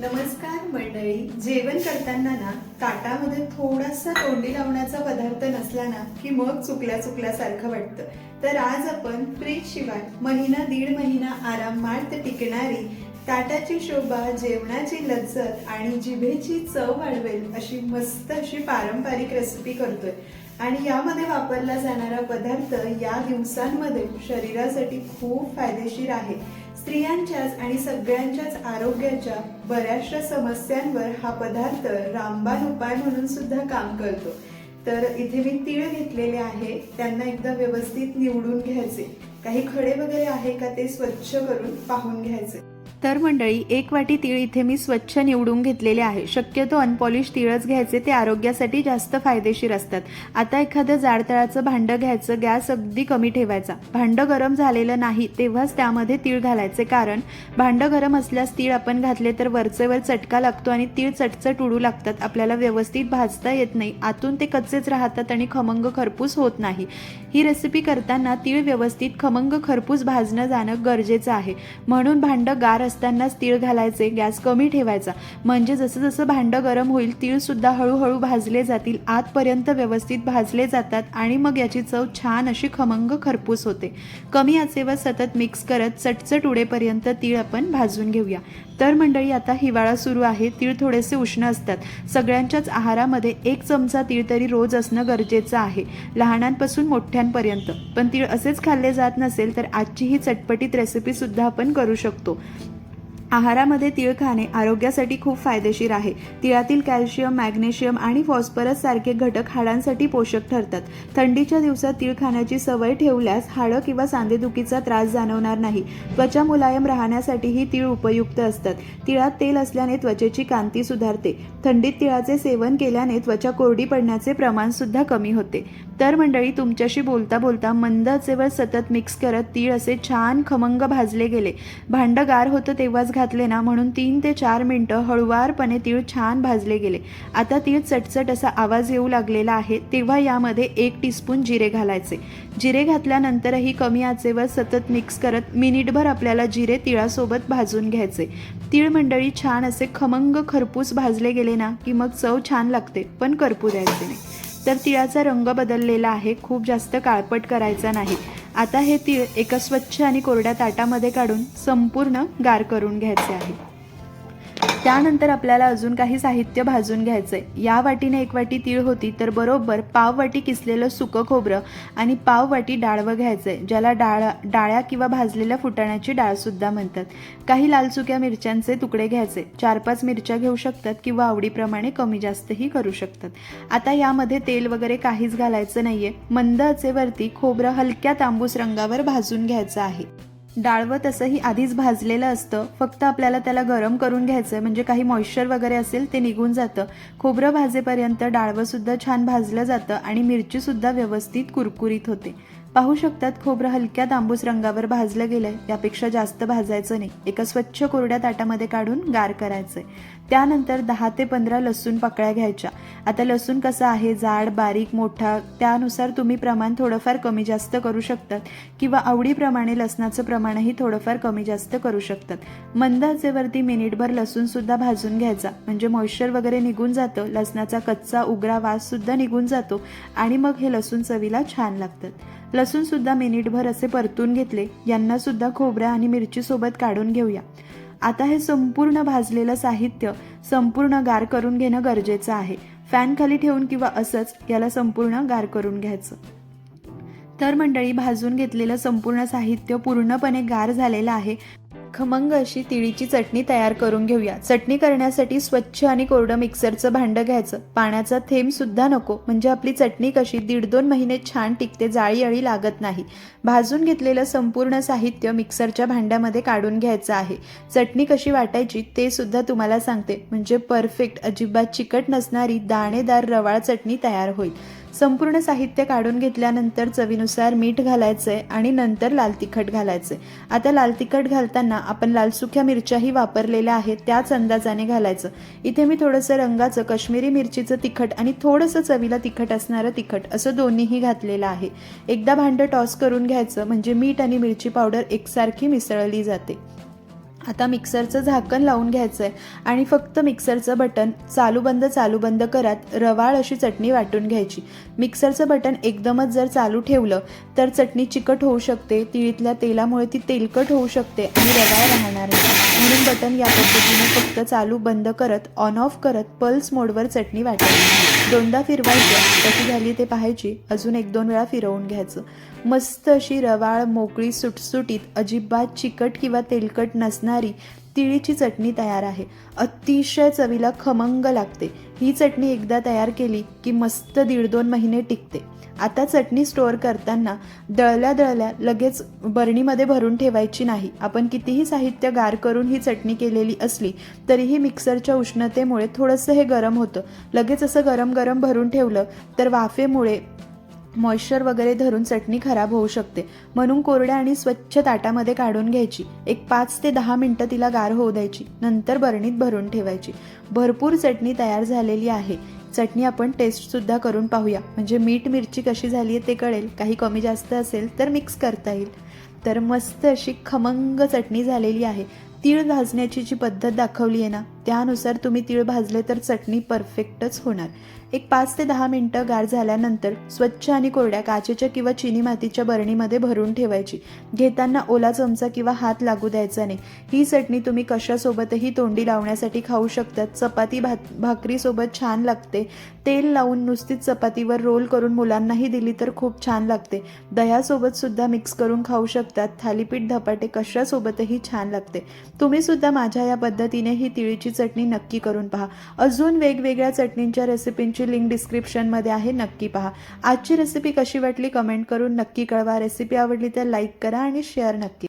नमस्कार मंडळी. जेवण करताना ना ताटामध्ये थोडासा तोंडी लावण्याचा पदार्थ नसला ना की मग चुकल्या चुकल्यासारखं वाटतं. तर आज आपण फ्रीज शिवाय महिना दीड महिना आरामात टिकणारी ताटाची शोभा जेवणाची लज्जत आणि जिभेची चव वाढवेल अशी मस्त अशी पारंपरिक रेसिपी करतोय. आणि यामध्ये वापरला जाणारा पदार्थ या दिवसांमध्ये शरीरासाठी खूप फायदेशीर आहे. स्त्रियांच्याच आणि सगळ्यांच्याच आरोग्याच्या बऱ्याचशा समस्यांवर हा पदार्थ रामबाण उपाय म्हणून सुद्धा काम करतो. तर इथे मी तीळ घेतलेले आहे त्यांना एकदा व्यवस्थित निवडून घ्यायचे. काही खडे वगैरे आहे का ते स्वच्छ करून पाहून घ्यायचे. तर मंडळी एक वाटी तीळ इथे मी स्वच्छ निवडून घेतलेले आहे. शक्यतो अनपॉलिश तीळच घ्यायचे ते आरोग्यासाठी जास्त फायदेशीर असतात. आता एखादं जाडतळाचं भांडं घ्यायचं गॅस अगदी कमी ठेवायचा. भांडं गरम झालेलं नाही तेव्हाच त्यामध्ये तीळ घालायचे. कारण भांडं गरम असल्यास तीळ आपण घातले तर वरचेवर चटका लागतो आणि तीळ चटचट उडू लागतात. आपल्याला व्यवस्थित भाजता येत नाही. आतून ते कच्चेच राहतात आणि खमंग खरपूस होत नाही. ही रेसिपी करताना तीळ व्यवस्थित खमंग खरपूस भाजणं जाणं गरजेचं आहे. म्हणून भांडं गार असतानाच तीळ घालायचे गॅस कमी ठेवायचा. म्हणजे जसं जसं भांडं गरम होईल तीळसुद्धा हळूहळू भाजले जातील आतपर्यंत व्यवस्थित भाजले जातात आणि मग याची चव छान अशी खमंग खरपूस होते. कमी आचेवर सतत मिक्स करत चटचट उडेपर्यंत तीळ आपण भाजून घेऊया. तर मंडळी आता हिवाळा सुरू आहे तीळ थोडेसे उष्ण असतात. सगळ्यांच्याच आहारामध्ये एक चमचा तीळ तरी रोज असणं गरजेचं आहे. लहानांपासून मोठ्यांपर्यंत. पण तीळ असेच खाल्ले जात नसेल तर आजची ही चटपटीत रेसिपी सुद्धा आपण करू शकतो. आहारामध्ये तीळ खाणे आरोग्यासाठी खूप फायदेशीर आहे. तिळातील कॅल्शियम मॅग्नेशियम आणि फॉस्फरस सारखे घटक हाडांसाठी पोषक ठरतात. थंडीच्या दिवसात तीळ खाण्याची सवय ठेवल्यास हाडं किंवा सांधेदुखीचा त्रास जाणवणार नाही. त्वचा मुलायम राहण्यासाठीही तीळ उपयुक्त असतात. तिळात तेल असल्याने त्वचेची कांती सुधारते. थंडीत तिळाचे सेवन केल्याने त्वचा कोरडी पडण्याचे प्रमाण सुद्धा कमी होते. तर मंडळी तुमच्याशी बोलता बोलता मंद आचेवर सतत मिक्स करत तीळ असे छान खमंग भाजले गेले. भांड गार होतं तेव्हाच घातले ना म्हणून तीन ते चार मिनटं हळुवारपणे तीळ छान भाजले गेले. आता तीळ चटचट असा आवाज येऊ लागलेला आहे तेव्हा यामध्ये एक टीस्पून जिरे घालायचे. जिरे घातल्यानंतरही कमी आचेवर सतत मिक्स करत मिनिटभर आपल्याला जिरे तिळासोबत भाजून घ्यायचे. तीळ मंडळी छान असे खमंग खरपूस भाजले गेले ना की मग चव छान लागते पण करपू द्यायचे नाही. तर तिळाचा रंग बदललेला आहे. खूप जास्त काळपट करायचा नाही. आता हे तीळ एका स्वच्छ आणि कोरड्या ताटामध्ये काढून संपूर्ण गार करून घ्यायचे आहे. त्यानंतर आपल्याला अजून काही साहित्य भाजून घ्यायचं आहे या वाटीने एक वाटी तीळ होती तर बरोबर पाव वाटी किसलेलं सुकं खोबरं आणि पाव वाटी डाळवं घ्यायचं आहे ज्याला डाळ डाळ्या किंवा भाजलेल्या फुटाण्याची डाळसुद्धा म्हणतात. काही लाल सुक्या मिरच्यांचे तुकडे घ्यायचे. चार पाच मिरच्या घेऊ शकतात किंवा आवडीप्रमाणे कमी जास्तही करू शकतात. आता यामध्ये तेल वगैरे काहीच घालायचं नाहीये. मंद आचेवरती खोबरं हलक्या तांबूस रंगावर भाजून घ्यायचं आहे. डाळवं तसंही आधीच भाजलेलं असतं. फक्त आपल्याला त्याला गरम करून घ्यायचं आहे म्हणजे काही मॉइश्चर वगैरे असेल ते निघून जातं. खोबरं भाजेपर्यंत डाळवं सुद्धा छान भाजलं जातं आणि मिरचीसुद्धा व्यवस्थित कुरकुरीत होते. पाहू शकतात खोबरं हलक्या तांबूस रंगावर भाजलं गेलंय. यापेक्षा जास्त भाजायचं नाही. एका स्वच्छ कोरड्या ताटामध्ये काढून गार करायचंय. त्यानंतर दहा ते पंधरा लसूण पकळ्या घ्यायच्या. आता लसूण कसा आहे? जाड बारीक मोठा त्यानुसार तुम्ही प्रमाण थोडंफार कमी जास्त करू शकतात किंवा आवडीप्रमाणे लसणाचं प्रमाणही थोडंफार कमी जास्त करू शकतात. मंद आचेवरती मिनिटभर लसूणसुद्धा भाजून घ्यायचा. म्हणजे मॉइश्चर वगैरे निघून जातं. लसणाचा कच्चा उग्रा वाससुद्धा निघून जातो आणि मग हे लसूण चवीला छान लागतात. लसूण सुद्धा मिनिटभर असे परतून घेतले. यांना सुद्धा खोबऱ्या आणि मिरची सोबत काढून घेऊया. आता हे संपूर्ण भाजलेलं साहित्य संपूर्ण गार करून घेणं गरजेचं आहे. फॅन खाली ठेवून किंवा असंच याला संपूर्ण गार करून घ्यायचं. तर मंडळी भाजून घेतलेलं संपूर्ण साहित्य पूर्णपणे गार झालेलं आहे. खमंग अशी तिळीची चटणी तयार करून घेऊया. चटणी करण्यासाठी स्वच्छ आणि कोरडं मिक्सरचं भांडं घ्यायचं. पाण्याचा थेंब सुद्धा नको म्हणजे आपली चटणी कशी दीड दोन महिने छान टिकते जाळी अळी लागत नाही. भाजून घेतलेलं संपूर्ण साहित्य मिक्सरच्या भांड्यामध्ये काढून घ्यायचं आहे. चटणी कशी वाटायची ते सुद्धा तुम्हाला सांगते. म्हणजे परफेक्ट अजिबात चिकट नसणारी दाणेदार रवाळ चटणी तयार होईल. संपूर्ण साहित्य काढून घेतल्यानंतर चवीनुसार मीठ घालायचंय आणि नंतर लाल तिखट घालायचंय. आता लाल तिखट घालताना आपण लालसुख्या मिरच्याही वापरलेल्या आहेत त्याच अंदाजाने घालायचं. इथे मी थोडंसं रंगाचं काश्मीरी मिरचीचं तिखट आणि थोडंसं चवीला तिखट असणारं तिखट असं दोन्हीही घातलेलं आहे. एकदा भांडं टॉस करून घ्यायचं म्हणजे मीठ आणि मिरची पावडर एकसारखी मिसळली जाते. आता मिक्सरचं झाकण लावून घ्यायचं आहे आणि फक्त मिक्सरचं बटन चालू बंद चालू बंद करत रवाळ अशी चटणी वाटून घ्यायची. मिक्सरचं बटन एकदमच जर चालू ठेवलं तर चटणी चिकट होऊ शकते तिळीतल्या तेलामुळे ती तेलकट होऊ शकते आणि रवाळ राहणार नाही. म्हणून बटन या पद्धतीने फक्त चालू बंद करत ऑन ऑफ करत पल्स मोडवर चटणी वाटायची. दोनदा फिरवायचं कशी झाली ते पाहायची अजून एक दोन वेळा फिरवून घ्यायचं. मस्त अशी रवाळ मोकळी सुटसुटीत अजिबात चिकट किंवा तेलकट नसणारी तिळीची चटणी तयार आहे. अतिशय चवीला खमंग लागते. ही चटणी एकदा तयार केली की मस्त दीड दोन महिने टिकते. आता चटणी स्टोअर करताना दळल्या दळल्या लगेच बरणीमध्ये भरून ठेवायची नाही. आपण कितीही साहित्य गार करून ही चटणी केलेली असली तरीही मिक्सरच्या उष्णतेमुळे थोडंसं हे गरम होतं. लगेच असं गरम गरम भरून ठेवलं तर वाफेमुळे मॉइश्चर वगैरे धरून चटणी खराब होऊ शकते. म्हणून कोरड्या आणि स्वच्छ ताटामध्ये काढून घ्यायची. एक पाच ते दहा मिनटं तिला गार होऊ द्यायची. नंतर बरणीत भरून ठेवायची. भरपूर चटणी तयार झालेली आहे. चटणी आपण टेस्टसुद्धा करून पाहूया. म्हणजे मीठ मिरची कशी झाली आहे ते कळेल. काही कमी जास्त असेल तर मिक्स करता येईल. तर मस्त अशी खमंग चटणी झालेली आहे. तीळ भाजण्याची जी पद्धत दाखवली आहे ना त्यानुसार तुम्ही तीळ भाजले तर चटणी परफेक्टच होणार. एक पाच ते दहा मिनटं गार झाल्यानंतर स्वच्छ आणि कोरड्या काचेच्या किंवा चिनी मातीच्या बरणीमध्ये भरून ठेवायची. घेताना ओला चमचा किंवा हात लागू द्यायचा नाही. ही चटणी तुम्ही कशासोबतही तोंडी लावण्यासाठी खाऊ शकतात. चपाती भात भाकरीसोबत छान लागते. तेल लावून नुसतीच चपातीवर रोल करून मुलांनाही दिली तर खूप छान लागते. दह्यासोबत सुद्धा मिक्स करून खाऊ शकतात. थालीपीठ धपाटे कशासोबतही छान लागते. तुम्ही सुद्धा माझ्या या पद्धतीने ही तिळीची चटणी नक्की करून पहा. अजून वेगवेगळ्या चटणींच्या रेसिपींची लिंक डिस्क्रिप्शनमध्ये आहे नक्की पहा. आजची रेसिपी कशी वाटली कमेंट करून नक्की कळवा. रेसिपी आवडली तर लाईक करा आणि शेअर नक्की